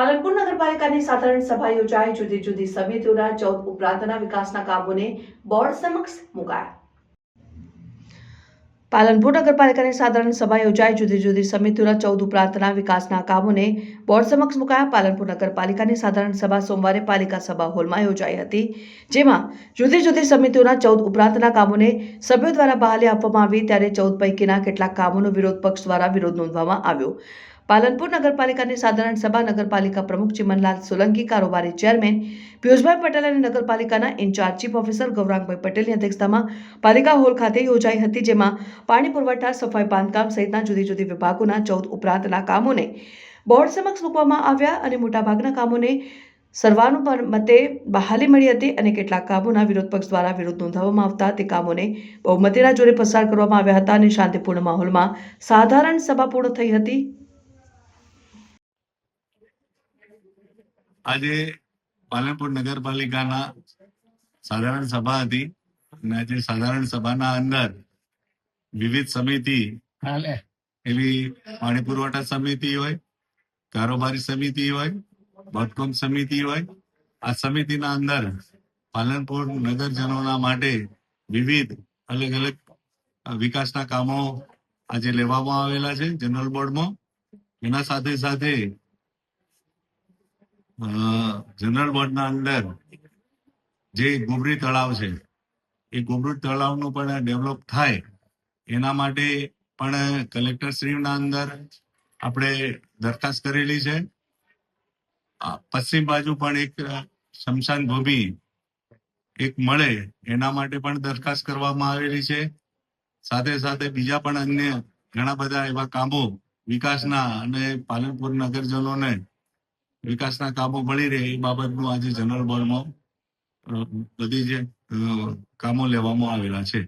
પાલનપુર નગરપાલિકાની સાધારણ સભા યોજાઈ. જુદી જુદી સમિતિઓના ચૌદ ઉપરાંતના વિકાસના કામોને બોર્ડ સમક્ષ મુકાયા. પાલનપુર નગરપાલિકાની સાધારણ સભા યોજાઈ. જુદી જુદી સમિતિઓના ચૌદ ઉપરાંતના વિકાસના કામોને બોર્ડ સમક્ષ મુકાયા. પાલનપુર નગરપાલિકાની સાધારણ સભા સોમવારે પાલિકા સભા હોલમાં યોજાઈ હતી, જેમાં જુદી જુદી સમિતિઓના ચૌદ ઉપરાંતના કામોને સભ્યો દ્વારા બહાલી આપવામાં આવી. ત્યારે ચૌદ પૈકીના કેટલાક કામોનો વિરોધ પક્ષ દ્વારા વિરોધ નોંધવામાં આવ્યો. પાલનપુર નગરપાલિકાની સાધારણ સભા નગરપાલિકા પ્રમુખ ચિમનલાલ સોલંકી, કારોબારી ચેરમેન પિયુષભાઈ પટેલ અને નગરપાલિકાના ઇન્ચાર્જ ચીફ ઓફિસર ગૌરાંગભાઈ પટેલની અધ્યક્ષતામાં પાલિકા હોલ ખાતે યોજાઈ હતી, જેમાં પાણી પુરવઠા, સફાઈ બાંધકામ સહિતના જુદી જુદી વિભાગોના ચૌદ ઉપરાંતના કામોને બોર્ડ સમક્ષ મૂકવામાં આવ્યા અને મોટાભાગના કામોને સર્વાનુમતે બહાલી મળી હતી અને કેટલાક કામોના વિરોધ પક્ષ દ્વારા વિરોધ નોંધાવવામાં આવતા તે કામોને બહુમતીના જોડે પસાર કરવામાં આવ્યા હતા અને શાંતિપૂર્ણ માહોલમાં સાધારણ સભા પૂર્ણ થઈ હતી. આજે પાલનપુર નગરપાલિકાના સાધારણ સભા હતી અને આજે સાધારણ સભાના અંદર વિવિધ સમિતિ એવી પાણી પુરવઠા સમિતિ હોય કારોબારી સમિતિ હોય બોટકોમ સમિતિ હોય આ સમિતિના અંદર પાલનપુર નગરજનોના માટે વિવિધ અલગ અલગ વિકાસના કામો આજે લેવામાં આવેલા છે જનરલ બોર્ડમાં. એના સાથે સાથે જનરલ બોર્ડના અંદર જે ગોબરી તળાવ છે, એ ગોબરી તળાવનું પણ ડેવલપ થાય, એના માટે પણ કલેક્ટર શ્રીના અંદર આપણે દરખાસ્ત કરેલી છે. પશ્ચિમ બાજુ પણ એક શમશાન ભૂમિ એક મળે, એના માટે પણ દરખાસ્ત કરવામાં આવેલી છે. સાથે સાથે બીજા પણ અન્ય ઘણા બધા એવા કામો વિકાસના અને પાલનપુર નગરજનોને વિકાસના કામો મળી રહે એ બાબતનું આજે જનરલ બોર્ડમાં બધી જે કામો લેવામાં આવેલા છે.